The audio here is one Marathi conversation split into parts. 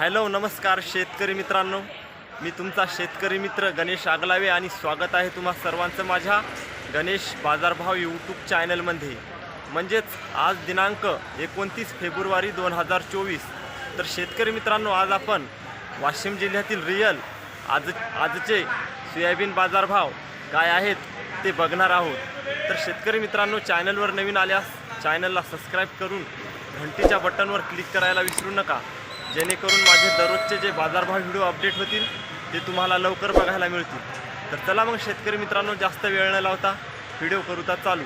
हॅलो नमस्कार शेतकरी मित्रांनो. मी तुमचा शेतकरी मित्र गणेश आगलावे आणि स्वागत आहे तुम्हा सर्वांचं माझ्या गणेश बाजारभाव यूट्यूब चॅनलमध्ये. म्हणजेच आज दिनांक एकोणतीस फेब्रुवारी दोन हजार चोवीस. तर शेतकरी मित्रांनो आज आपण वाशिम जिल्ह्यातील रिअल आज आजचे सोयाबीन बाजारभाव काय आहेत ते बघणार आहोत. तर शेतकरी मित्रांनो चॅनलवर नवीन आल्यास चॅनलला सबस्क्राईब करून घंटीच्या बटनवर क्लिक करायला विसरू नका. जेणेकरून माझे दररोजचे जे बाजारभाव व्हिडिओ अपडेट होतील ते तुम्हाला लवकर बघायला मिळतील. तर चला मग शेतकरी मित्रांनो जास्त वेळ न लावता व्हिडिओ करूता चालू.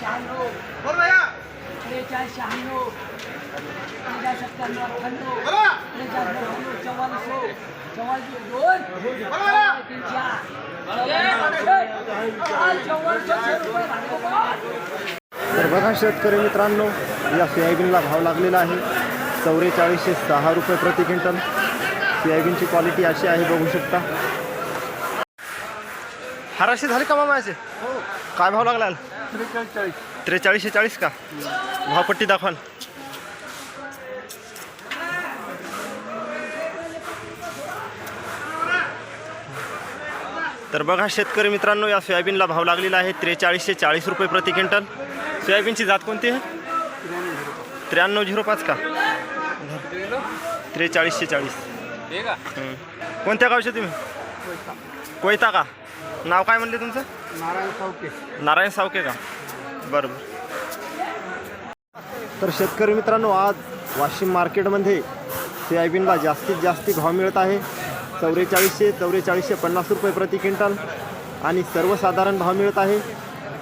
शहाण्णव बोल त्रेचाळीस शहाण्णव त्रेचाळीस सत्त्याण्णव अठ्ठ्याण्णव बोला त्रेचाळीस नव्याण्णव चव्वालीस चव्वालीस दोन बोला तीन चार चव्वालीस रुपये भागोबा तर बघा शेतकरी मित्रांनो या सोयाबीनला भाव लागलेला आहे. चौवेचाळीसशे सहा रुपये प्रति क्विंटल. सोयाबीनची क्वालिटी अशी आहे बघू शकता. हराशे झाले का मामा याचे? काय भाव लागला त्रेचाळीस त्रेचाळीसशे चाळीस का? भावपट्टी दाखवा ना. तर बघा शेतकरी मित्रांनो या सोयाबीनला भाव लागलेला आहे त्रेचाळीसशे चाळीस रुपये प्रति क्विंटल. सोयाबीनची जात कोणती आहे? त्र्याण्णव झिरो पाच का? त्रेचाळीसशे चाळीस. कोणत्या गावचे तुम्ही? कोयता का? नाव काय म्हणले तुमचं? नारायण सावके. नारायण सावके का? बरं तर शेतकरी मित्रांनो आज वाशिम मार्केटमध्ये सोयाबीनला जास्तीत जास्त भाव मिळत आहे. चौवेचाळीसशे चौवेचाळीसशे पन्नास रुपये प्रति क्विंटल आणि सर्वसाधारण भाव मिळत आहे.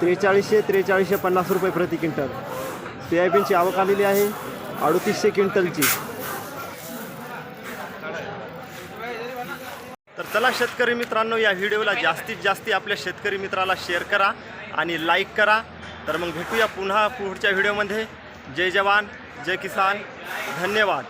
त्रेचाळीसशे त्रेचाळीसशे पन्नास रुपये प्रति क्विंटल. सोयाबीनची आवक आलेली आहे अडतीसशे क्विंटलची. तर चला शेतकरी मित्रांनो या व्हिडिओला जास्तीत जास्त आपल्या शेतकरी मित्राला शेअर करा. आणि लाईक करा. तर मग भेटूया पुन्हा पुढच्या व्हिडिओमध्ये जय जवान जय किसान. धन्यवाद.